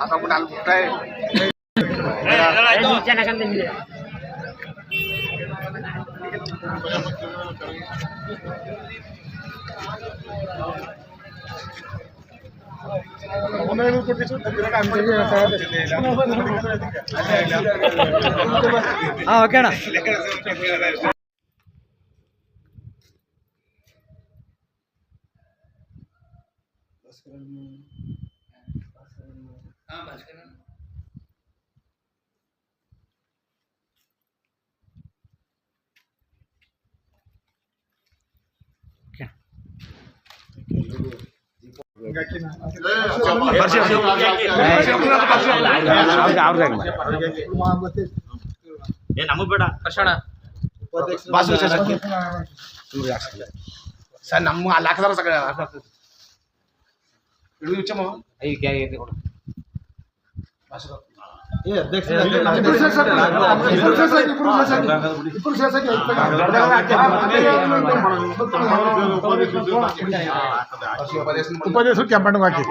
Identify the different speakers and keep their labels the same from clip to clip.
Speaker 1: ಹಾಕೊಂಡ್ಬಿಟ್ಟು ಅಲ್ಲಿ ಬಿಟ್ಟೆ
Speaker 2: ಹಾಂ ಓಕೆ
Speaker 3: ಏ ನಮಗ್ ಬೇಡ.
Speaker 1: ಸರ್ ನಮ್ಮ ಅಲ್ಲಿ ಹಾಕಿದಾರ ಸಗ ಹಿಡಿದು ಹುಚ್ಚಮ್ಮ ಬಾಸು
Speaker 4: ಉಪದೇಶ ಕೆಂಪಣ್ಣ ಹಾಕಿ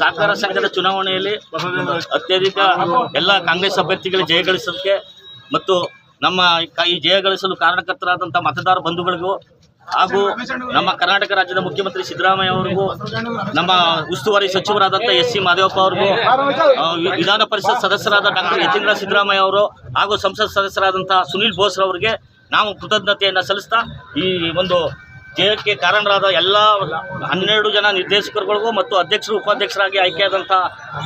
Speaker 3: ಸಹಕಾರ ಸಂಘದ ಚುನಾವಣೆಯಲ್ಲಿ ಅತ್ಯಧಿಕ ಎಲ್ಲ ಕಾಂಗ್ರೆಸ್ ಅಭ್ಯರ್ಥಿಗಳ ಜಯಗಳಿಸೋದಕ್ಕೆ ಮತ್ತು ನಮ್ಮ ಈ ಈ ಜಯಗಳಿಸಲು ಕಾರಣಕರ್ತರಾದಂಥ ಮತದಾರ ಬಂಧುಗಳಿಗೂ ಹಾಗೂ ನಮ್ಮ ಕರ್ನಾಟಕ ರಾಜ್ಯದ ಮುಖ್ಯಮಂತ್ರಿ ಸಿದ್ದರಾಮಯ್ಯ ಅವರಿಗೂ, ನಮ್ಮ ಉಸ್ತುವಾರಿ ಸಚಿವರಾದಂಥ ಎಸ್ ಸಿ ಮಾದೇವಪ್ಪ ಅವರಿಗೂ ವಿಧಾನ ಪರಿಷತ್ ಸದಸ್ಯರಾದ ಡಾಕ್ಟರ್ ಯತೀಂದ್ರ ಸಿದ್ದರಾಮಯ್ಯ ಅವರು ಹಾಗೂ ಸಂಸತ್ ಸದಸ್ಯರಾದಂಥ ಸುನೀಲ್ ಬೋಸ್ರವರಿಗೆ ನಾವು ಕೃತಜ್ಞತೆಯನ್ನು ಸಲ್ಲಿಸ್ತಾ ಈ ಒಂದು ಜಯಕ್ಕೆ ಕಾರಣರಾದ ಎಲ್ಲ ಹನ್ನೆರಡು ಜನ ನಿರ್ದೇಶಕರುಗಳಿಗೂ ಮತ್ತು ಅಧ್ಯಕ್ಷರು ಉಪಾಧ್ಯಕ್ಷರಾಗಿ ಆಯ್ಕೆಯಾದಂಥ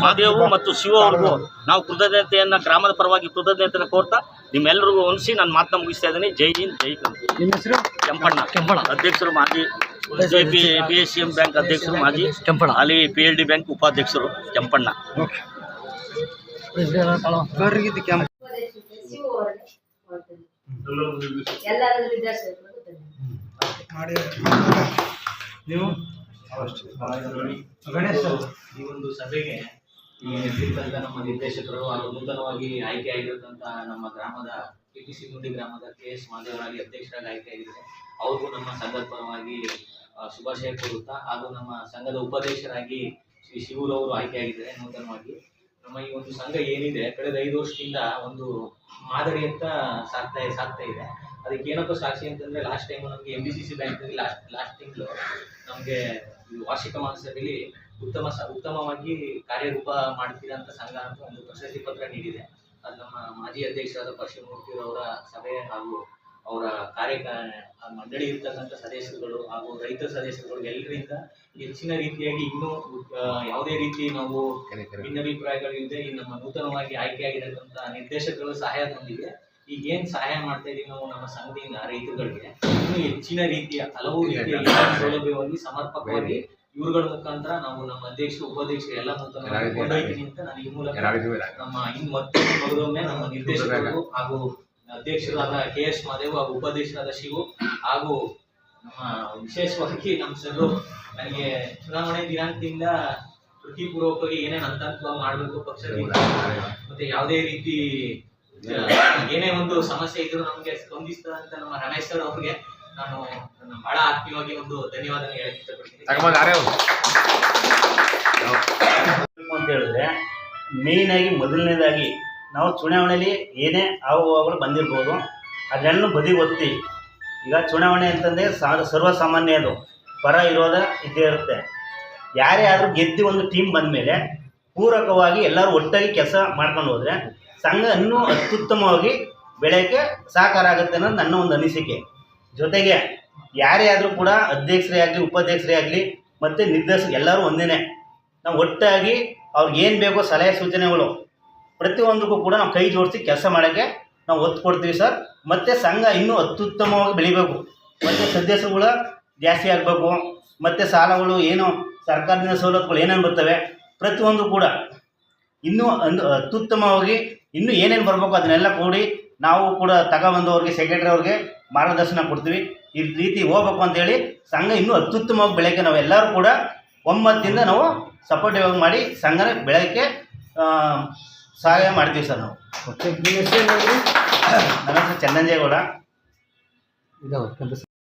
Speaker 3: ಮಹಾದೇವು ಮತ್ತು ಶಿವ ಅವ್ರಿಗೂ ನಾವು ಕೃತಜ್ಞತೆಯನ್ನು ಗ್ರಾಮದ ಪರವಾಗಿ ಕೃತಜ್ಞತೆಯನ್ನು ಕೋರ್ತಾ ನಿಮ್ಮೆಲ್ಲರಿಗೂ ಹೊಂದಿಸಿ ನಾನು ಮಾತನ್ನ ಮುಗಿಸ್ತಾ ಇದ್ದೀನಿ. ಜೈ ಹಿಂದ್ ಜೈ
Speaker 2: ನಿಮ್ಮ ಹೆಸರು?
Speaker 3: ಕೆಂಪಣ್ಣ.
Speaker 2: ಕೆಂಪಣ್ಣ.
Speaker 3: ಅಧ್ಯಕ್ಷರು ಮಾಜಿ J P B S C M bank ಅಧ್ಯಕ್ಷರು ಮಾಜಿ.
Speaker 2: ಕೆಂಪಣ್ಣ.
Speaker 3: ಅಲ್ಲಿ ಪಿ ಎಲ್ ಡಿ ಬ್ಯಾಂಕ್ ಉಪಾಧ್ಯಕ್ಷರು ಕೆಂಪಣ್ಣ.
Speaker 5: ಎಲ್ಲರೂ ವಿದ್ಯಾರ್ಥಿಗಳು
Speaker 6: ಈ ಒಂದು ಸಭೆಗೆ ನಮ್ಮ ನಿರ್ದೇಶಕರು ಹಾಗೂ ನೂತನವಾಗಿ ಆಯ್ಕೆ ಆಗಿರತಕ್ಕಂತ ನಮ್ಮ ಗ್ರಾಮದ ಕೆ ಟಿ ಸಿ ಗುಂಡಿ ಗ್ರಾಮದ ಕೆ ಎಸ್ ಮಾದೇವರಾಗಿ ಅಧ್ಯಕ್ಷರಾಗಿ ಆಯ್ಕೆ ಆಗಿದ್ದಾರೆ. ಅವ್ರಿಗೂ ನಮ್ಮ ಸಂಘದ ಪರವಾಗಿ ಶುಭಾಶಯ ಕೋರುತ್ತಾ ಹಾಗೂ ನಮ್ಮ ಸಂಘದ ಉಪದೇಶರಾಗಿ ಶ್ರೀ ಶಿವರವರು ಆಯ್ಕೆ ಆಗಿದ್ದಾರೆ ನೂತನವಾಗಿ. ನಮ್ಮ ಈ ಒಂದು ಸಂಘ ಏನಿದೆ ಕಳೆದ ಐದು ವರ್ಷದಿಂದ ಒಂದು ಮಾದರಿ ಅಂತ ಸಾಕ್ತಾ ಸಾಕ್ತಾ ಇದೆ. ಅದಕ್ಕೆ ಏನಪ್ಪ ಸಾಕ್ಷಿ ಅಂತಂದ್ರೆ ಲಾಸ್ಟ್ ಟೈಮ್ ನಮಗೆ ಎಂ ಬಿ ಸಿ ಸಿ ಬ್ಯಾಂಕ್ನಲ್ಲಿ ಲಾಸ್ಟ್ ಲಾಸ್ಟ್ ತಿಂಗಳು ನಮಗೆ ವಾರ್ಷಿಕ ಮಹೋತ್ಸವದಲ್ಲಿ ಉತ್ತಮ ಉತ್ತಮವಾಗಿ ಕಾರ್ಯರೂಪ ಮಾಡ್ತೀರಾ ಅಂತ ಸಂಘ ಅಂತ ಒಂದು ಪ್ರಶಸ್ತಿ ಪತ್ರ ನೀಡಿದೆ. ಅದು ನಮ್ಮ ಮಾಜಿ ಅಧ್ಯಕ್ಷರಾದ ಪಶ್ಚಿಮಮೂರ್ತಿಯವರ ಸಭೆ ಹಾಗೂ ಅವರ ಕಾರ್ಯ ಮಂಡಳಿ ಇರ್ತಕ್ಕಂಥ ಸದಸ್ಯರುಗಳು ಹಾಗೂ ರೈತ ಸದಸ್ಯರುಗಳು ಎಲ್ಲರಿಂದ ಹೆಚ್ಚಿನ ರೀತಿಯಾಗಿ ಇನ್ನೂ ಯಾವುದೇ ರೀತಿ ನಾವು ಭಿನ್ನಾಭಿಪ್ರಾಯಗಳಿಲ್ಲದೆ ನಮ್ಮ ನೂತನವಾಗಿ ಆಯ್ಕೆಯಾಗಿರತಕ್ಕಂಥ ಸಹಾಯ ಸಹಾಯದೊಂದಿಗೆ ಈಗ ಏನ್ ಸಹಾಯ ಮಾಡ್ತಾ ಇದೀವಿ ನಾವು ನಮ್ಮ ಸಂಘದಿಂದ ರೈತರುಗಳಿಗೆ ಇನ್ನೂ ಹೆಚ್ಚಿನ ರೀತಿಯ ಹಲವು ರೀತಿಯ ಸೌಲಭ್ಯವಾಗಿ ಸಮರ್ಪಕವಾಗಿ ಇವರುಗಳ ಮುಖಾಂತರ ನಾವು ನಮ್ಮ ಅಧ್ಯಕ್ಷ ಉಪಾಧ್ಯಕ್ಷ ಎಲ್ಲ ಕೊಂಡೊಯ್ತೀನಿ ಅಂತ ನಾನು ಈ ಮೂಲಕ ನಮ್ಮ ಇನ್ ಮಗದೊಮ್ಮೆ ನಮ್ಮ ನಿರ್ದೇಶಕರು ಹಾಗೂ ಅಧ್ಯಕ್ಷರಾದ ಕೆ ಎಸ್ ಮಾದೇವ್ ಹಾಗೂ ಉಪಾಧ್ಯಕ್ಷರಾದ ಶಿವು ಹಾಗೂ ನಮ್ಮ ವಿಶೇಷವಾಗಿ ನಮ್ಮ ಸರ್ ನನಗೆ ಚುನಾವಣೆ ದಿನಾಂಕದಿಂದ ಪ್ರತಿಪೂರ್ವಕವಾಗಿ ಏನೇನು ಹಂತ ಹಂತವಾಗಿ ಮಾಡಬೇಕು ಪಕ್ಷದಿಂದ ಮತ್ತೆ ಯಾವುದೇ ರೀತಿ ಏನೇ ಒಂದು ಸಮಸ್ಯೆ ಇದ್ರು ನಮಗೆ ಅಂತ ನಮ್ಮ ರಮೇಶ್ ಸರ್ ಅವ್ರಿಗೆ ನಾನು ನನ್ನ ಬಹಳ ಆತ್ಮೀಯವಾಗಿ ಒಂದು ಧನ್ಯವಾದ ಹೇಳಕ್ ಇಷ್ಟಪಡ್ತೀನಿ?
Speaker 3: ಅಂತ ಹೇಳಿದ್ರೆ ಮೇಯ್ನ್ ಆಗಿ ಮೊದಲನೇದಾಗಿ ನಾವು ಚುನಾವಣೆಯಲ್ಲಿ ಏನೇ ಆಗುವಾಗಲೂ ಬಂದಿರ್ಬೋದು ಅದನ್ನು ಬದಿ ಒತ್ತಿ. ಈಗ ಚುನಾವಣೆ ಅಂತಂದರೆ ಸಾ ಸರ್ವಸಾಮಾನ್ಯ ಅದು ಪರ ಇರೋದ ಇದ್ದೇ ಇರುತ್ತೆ. ಯಾರೇ ಆದರೂ ಗೆದ್ದು ಒಂದು ಟೀಮ್ ಬಂದಮೇಲೆ ಪೂರಕವಾಗಿ ಎಲ್ಲರೂ ಒಟ್ಟಾಗಿ ಕೆಲಸ ಮಾಡ್ಕೊಂಡು ಹೋದರೆ ಸಂಘ ಇನ್ನೂ ಅತ್ಯುತ್ತಮವಾಗಿ ಬೆಳೆಯೋಕ್ಕೆ ಸಹಕಾರ ಆಗುತ್ತೆ ಅನ್ನೋದು ನನ್ನ ಒಂದು ಅನಿಸಿಕೆ. ಜೊತೆಗೆ ಯಾರೇ ಆದರೂ ಕೂಡ ಅಧ್ಯಕ್ಷರೇ ಆಗಲಿ, ಉಪಾಧ್ಯಕ್ಷರೇ ಆಗಲಿ ಮತ್ತು ನಿರ್ದೇಶಕ ಎಲ್ಲರೂ ಒಂದೇ ನಾವು ಒಟ್ಟಾಗಿ ಅವ್ರಿಗೆ ಏನು ಬೇಕೋ ಸಲಹೆ ಸೂಚನೆಗಳು ಪ್ರತಿಯೊಂದಕ್ಕೂ ಕೂಡ ನಾವು ಕೈ ಜೋಡಿಸಿ ಕೆಲಸ ಮಾಡೋಕ್ಕೆ ನಾವು ಒತ್ತು ಕೊಡ್ತೀವಿ ಸರ್. ಮತ್ತು ಸಂಘ ಇನ್ನೂ ಅತ್ಯುತ್ತಮವಾಗಿ ಬೆಳಿಬೇಕು. ಮತ್ತು ಸದಸ್ಯರುಗಳು ಜಾಸ್ತಿ ಆಗಬೇಕು. ಮತ್ತು ಸಾಲಗಳು ಏನು ಸರ್ಕಾರದಿಂದ ಸವಲತ್ತುಗಳು ಏನೇನು ಬರ್ತವೆ ಪ್ರತಿಯೊಂದು ಕೂಡ ಇನ್ನೂ ಅಂದು ಅತ್ಯುತ್ತಮವಾಗಿ ಇನ್ನು ಏನೇನು ಬರಬೇಕು ಅದನ್ನೆಲ್ಲ ಕೂಡಿ ನಾವು ಕೂಡ ತಗೊಬಂದು ಅವ್ರಿಗೆ ಸೆಕ್ರೆಟರಿ ಅವ್ರಿಗೆ ಮಾರ್ಗದರ್ಶನ ಕೊಡ್ತೀವಿ. ಈ ರೀತಿ ಹೋಗ್ಬೇಕು ಅಂತೇಳಿ ಸಂಘ ಇನ್ನೂ ಅತ್ಯುತ್ತಮವಾಗಿ ಬೆಳಗ್ಗೆ ನಾವೆಲ್ಲರೂ ಕೂಡ ಒಮ್ಮತ್ತಿಂದ ನಾವು ಸಪೋರ್ಟಿವ್ ಆಗಿ ಮಾಡಿ ಸಂಘನ ಬೆಳಗ್ಗೆ ಸಹಾಯ ಮಾಡ್ತೀವಿ ಸರ್ ನಾವು. ನನ್ನ ಹೆಸರು ಚಂದಂಜೇಗೌಡ